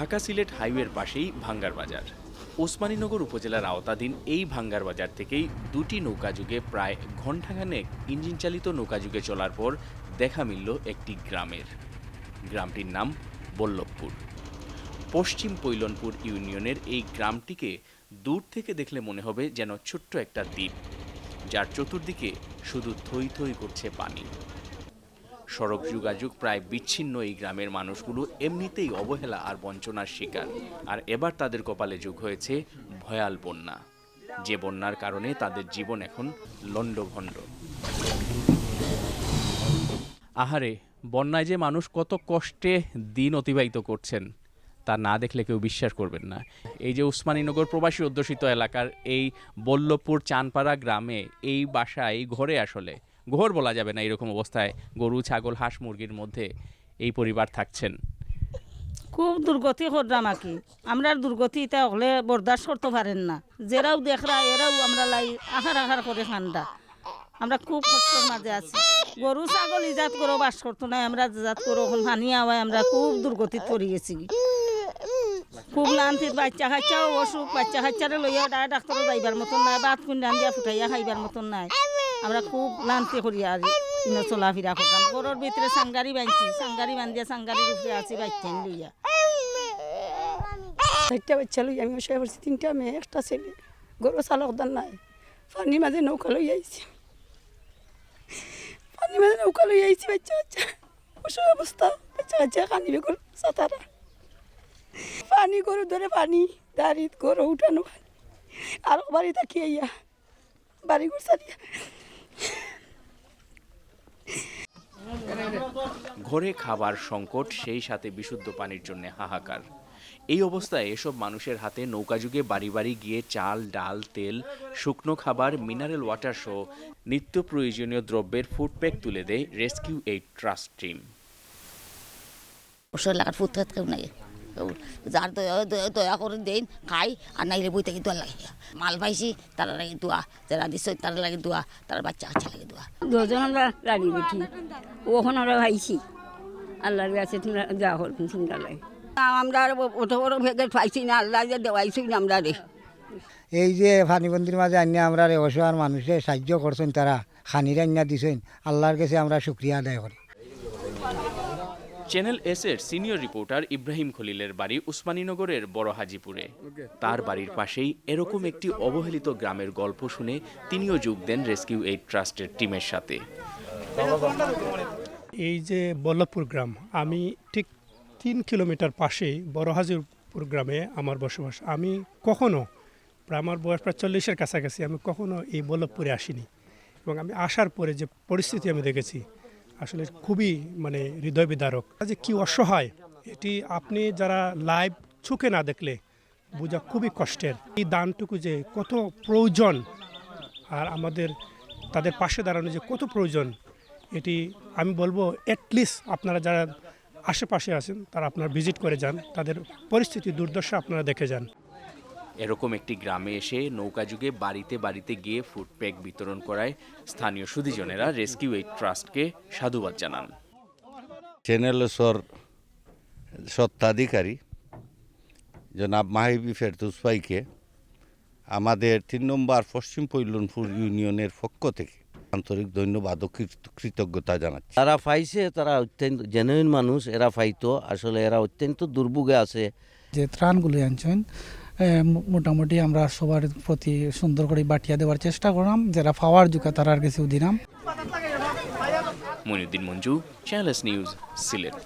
ঢাকা সিলেট হাইওয়ের পাশেই ভাঙ্গার বাজার। ওসমানীনগর উপজেলার আওতাধীন এই ভাঙ্গার বাজার থেকেই দুটি নৌকাযুগে প্রায় ঘণ্টাখানেক ইঞ্জিন চালিত নৌকাযুগে চলার পর দেখা মিলল একটি গ্রামের। গ্রামটির নাম বল্লভপুর। পশ্চিম পৈলনপুর ইউনিয়নের এই গ্রামটিকে দূর থেকে দেখলে মনে হবে যেন ছোট্ট একটা দ্বীপ, যার চতুর্দিকে শুধু থই থই করছে পানি। সড়ক যোগাযোগ প্রায় বিচ্ছিন্ন এই গ্রামের মানুষগুলো এমনিতেই অবহেলা আর বঞ্চনার শিকার। আর এবার তাদের কপালে যোগ হয়েছে ভয়াল বন্যা। যে বন্যার কারণে তাদের জীবন এখন লণ্ডভণ্ড। আহারে, বন্যায় যে মানুষ কত কষ্টে দিন অতিবাহিত করছেন, তা না দেখলে কেউ বিশ্বাস করবেন না। এই যে উসমানীনগর প্রবাসী অধ্যুষিত এলাকার এই বল্লভপুর চানপাড়া গ্রামে এই বাসায় ঘরে আসলে ঘর বলা যাবে না এরকম অবস্থায় গরু, ছাগল, হাঁস, মুরগির মধ্যে এই পরিবার থাকছেন। খুব দুর্গতি করলাম কি। আমরা দুর্গতি এটা হলে বরদাস্ত করতে পারেন না। যেরাও দেখরা, এরাও আমরা লাই আহার আহার করে ঠান্ডা আমরা খুব কষ্টের মাঝে আছি। গরু, ছাগল ইজাত করে, বাস করতো না, আমরা জাত করে, এখন পানি আওয়ায় আমরা খুব দুর্গতিত পড়ে গেছি। খুব লান্তিত বাচ্চা কাচ্চাও অসুখ, বাচ্চা কাচ্চারে লইয়া ডাক্তারও যাইবার মতন নাই বাত কুন দিয়া ফুটাইয়া খাইবার মতন নাই। আমরা খুব লান্তি করি আর ইনো চলাফেরা করতাম। ঘরের ভিতরে সাংগারি বাঁধছি, সাংগারি বান্ধিয়া সাংগারির উপরে আছি বাচ্চান লইয়া। চারটা বাচ্চা লই আমি শুয়ে পড়ছি, তিনটা মেয়ে, একটা ছেলে। গরু চালক দান নাই। পানির মাঝে নৌকা লই আইছি। পানির মাঝে নৌকা লই আইছি, বাচ্চা বাচ্চা। অসুখ অবস্থা, বাচ্চা বাচ্চা কান্দিবে গরু সাঁতারা। পানি, গরু ধরে পানি দাঁড়িয়ে গরু উঠানো পানি। আর বাড়ি থাকি আইয়া বাড়ি ঘর সারিয়া ঘরে খাবার সংকট, সেই সাথে বিশুদ্ধ পানির জন্য হাহাকার। এই অবস্থায় এসব মানুষের হাতে নৌকাযুগে বাড়ি বাড়ি গিয়ে চাল, ডাল, তেল, শুকনো খাবার, মিনারেল ওয়াটার সহ নিত্য প্রয়োজনীয় দ্রব্যের ফুড প্যাক তুলে দেয় রেস্কিউ এইড ট্রাস্ট টিম। যার দয়া করে দেন খাই আর নাইলে বই থেকে দোয়া লাগে মাল পাইছি তারা লাগে দোয়া যারা দিছ তারা লাগে দোয়া তার বাচ্চা কাচ্চা লাগে দোয়া দুজন আমরা রানি বেঠি ওখানে আমরা ভাইছি আল্লাহর কাছে তোমরা যা হল চিন্তা লাগে আমরা আর অত বড় পাইছি না আল্লাহ যে দেওয়াইছি না আমরা রে এই যে ফানিবন্দির মাঝে আনিয়া আমরা রে অসহায় মানুষে সাহায্য করছেন, তারা খানির আনিয়া দিছেন, আল্লাহর কাছে আমরা শুক্রিয়া আদায় করি। চ্যানেল এস এর সিনিয়র রিপোর্টার ইব্রাহিম খলিলের বাড়ি উসমানীনগরের বড় হাজিপুরে। তার বাড়ির পাশেই এরকম একটি অবহেলিত গ্রামের গল্প শুনে তিনিও যোগ দেন রেস্কিউ এইড ট্রাস্টের টিমের সাথে। এই যে বল্লভপুর গ্রাম, আমি ঠিক তিন কিলোমিটার পাশেই বড় হাজিরপুর গ্রামে আমার বসবাস। আমি কখনো আমার বয়স প্রায় চল্লিশের কাছাকাছি, আমি কখনো এই বল্লভপুরে আসিনি। এবং আমি আসার পরে যে পরিস্থিতি আমি দেখেছি আসলে খুবই মানে হৃদয় বিদারক। যে কি অসহায়, এটি আপনি যারা লাইভ চোখে না দেখলে বোঝা খুবই কষ্টের। এই দানটুকু যে কত প্রয়োজন, আর আমাদের, তাদের পাশে দাঁড়ানো যে কত প্রয়োজন, এটি আমি বলব অ্যাটলিস্ট আপনারা যারা আশেপাশে আছেন, তারা আপনারা ভিজিট করে যান, তাদের পরিস্থিতি, দুর্দশা আপনারা দেখে যান। এরকম একটি গ্রামে এসে নৌকাযুগে বাড়িতে বাড়িতে গিয়ে ফুড প্যাক বিতরণ করায় স্থানীয় সুধীজনেরা রেস্কিউ এইড ট্রাস্টকে সাধুবাদ জানান। চ্যানেলসর সত্ত্বাধিকারী জনাব মাহিবি ফেরদুস ভাইকে আমাদের তিন নম্বর পশ্চিম পৈলনপুর ইউনিয়নের পক্ষ থেকে আন্তরিক ধন্যবাদ ও কৃতজ্ঞতা জানাচ্ছি। তারা পাইছে তারা অত্যন্ত জেনুইন মানুষ এরা পাইতো। আসলে এরা অত্যন্ত দুর্ভোগে আছে। যে ত্রাণগুলি আনছেন মোটামুটি আমরা সবার প্রতি সুন্দর করে বাটিয়া দেওয়ার চেষ্টা করলাম। যারা পাওয়ার যোগ্য তারা আর কিছু দিলাম। Moniuddin Monju channels news Sylhet